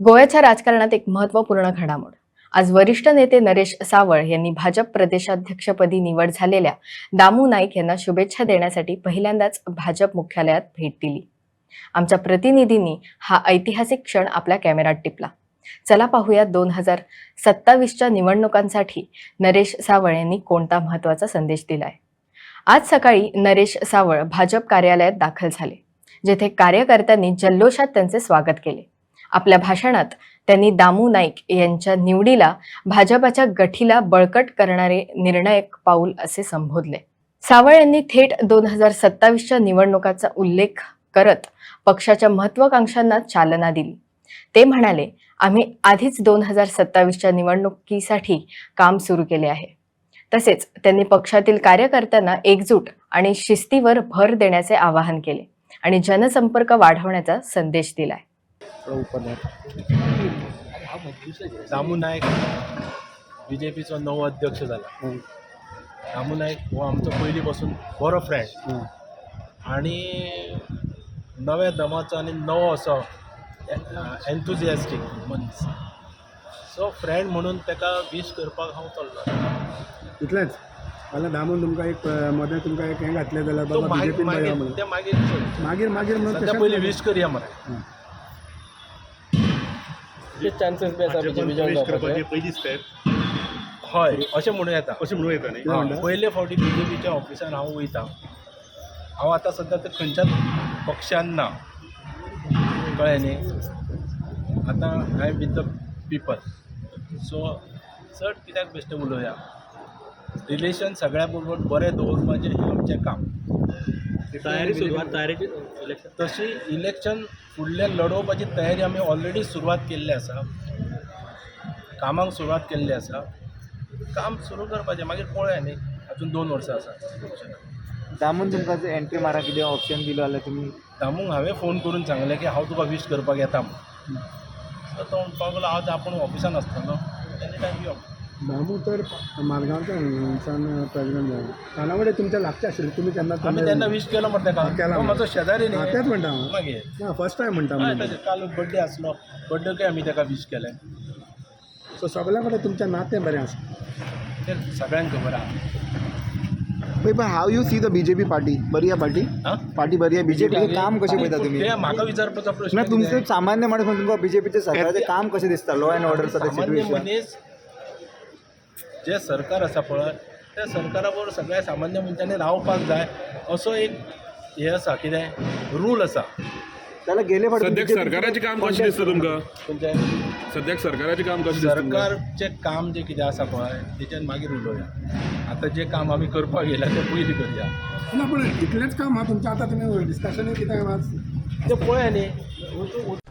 गोव्याच्या राजकारणात एक महत्त्वपूर्ण घडामोड. आज वरिष्ठ नेते नरेश सावळ यांनी भाजप प्रदेशाध्यक्षपदी निवड झालेल्या दामू नाईक यांना शुभेच्छा देण्यासाठी पहिल्यांदाच भाजप मुख्यालयात भेट दिली. आमच्या प्रतिनिधींनी हा ऐतिहासिक क्षण आपल्या कॅमेऱ्यात टिपला. चला पाहूया दोन हजार सत्तावीसच्या निवडणुकांसाठी नरेश सावळ यांनी कोणता महत्त्वाचा संदेश दिलाय. आज सकाळी नरेश सावळ भाजप कार्यालयात दाखल झाले जेथे कार्यकर्त्यांनी जल्लोषात त्यांचे स्वागत केले. आपल्या भाषणात त्यांनी दामू नाईक यांच्या निवडीला भाजपाच्या गठीला बळकट करणारे निर्णायक पाऊल असे संबोधले. सावळ यांनी थेट दोन हजार सत्तावीसच्या निवडणुकाचा उल्लेख करत पक्षाच्या महत्वाकांक्षांना चालना दिली. ते म्हणाले आम्ही आधीच दोन हजार सत्तावीसच्या निवडणुकीसाठी काम सुरू केले आहे. तसेच त्यांनी पक्षातील कार्यकर्त्यांना एकजूट आणि शिस्तीवर भर देण्याचे आवाहन केले आणि जनसंपर्क वाढवण्याचा संदेश दिलाय. दामू नायक बी जे पीचो नवो अध्यक्ष जाला दामू नायक हो आमचो पयलीं पासून बरो फ्रेंड आणि नव्या दमाचो आनी नवो असो एन्थुजियास्टीक मनीस सो फ्रेंड म्हणून ताका विश करपाक हांव चल्लो इतलेंच फाल्यां दामून तुमकां एक मदें तुमकां एक हें घातलें जाल्यार बाबा बीजेपीन मागीर मागीर. मागीर पयलीं. विश करया मरे चान्सेस बी आसा बीजेपी जॉईन जावपाचे पहिली स्टेप हय अशें म्हणूं येता. अशें म्हणूं येता न्ही. हा? पयले फावटी बी जे पीच्या ऑफिसान हांव वयतां हांव आतां सद्या ते खंयच्याच पक्षान ना कळ्ळें न्ही आतां आय विथ द पीपल सो चड कित्याक बेश्टें उलोवया रिलेशन सगळ्या बरोबर बरें दवरपाचें हें आमचें काम. तयारी सुरवात तयारीची इलेक्शन तशी इलेक्शन फुडलें लडोवपाची तयारी आमी ऑलरेडी सुरवात केल्ली आसा कामाक सुरवात केल्ली आसा काम सुरू करपाचें मागीर पळोवया न्ही. अजून दोन वर्सां आसा दामून तुमकां जर एंट्री मारा कितें ऑप्शन दिलो जाल्यार तुमी दामूक हांवें फोन करून सांगलें की हांव तुका विश करपाक येता म्हणून तो म्हणपाक लागलो आज आपूण ऑफिसान आसतलो. एनी टायम यो दामू तर मारगांवच्या हांगासान प्रेसिडेंट जाला खानावडे तुमच्या लागचे आशिल्ले तुमी केन्ना आमी तेन्ना विश केलो मरे ताका केला तो म्हजो शेजारी हा, न्ही. तेच म्हणटा हांव मागीर ना फर्स्ट टायम म्हणटा हय, म्हणून. तशें काल बड्डे आसलो बड्डेकय आमी ताका विश केलें सो सगळ्या कडेन तुमचें नातें बरें आसा तें सगळ्यांक खबर आहा. Wait, but how you see the BJP party? बरी आहे पार्टी हां पार्टी बरी आहे बीजेपीचं काम कशें पळयता तुमी ते म्हाका विचारपाचो प्रश्न ना तुमचे? सामान्य माणूस म्हणून तुमकां बीजेपीचे सरकाराचें काम कशें दिसता लॉ अँड ऑर्डर सगळें सामान्य सिच्युएशन मनीस जे सरकार आसा पळय त्या सरकारा बरोबर सगळ्या सामान्य मनशांनी रावपाक जाय असो एक हे आसा कितें रूल आसा त्याला गेले फावटी सद्याक सरकाराचें काम कशें दिसता तुमकां? म्हणजे सद्याक सरकाराचें काम कशें दिसता तुमकां? सरकारचें काम जें कितें आसा पळय तेच्यान मागीर उलोवया आतां जें काम आमी करपाक येयला तें पयलीं करया. ना पूण इतलेंच काम हा तुमचें आतां तुमी डिस्कशनूय कितें आज? तें पळया न्ही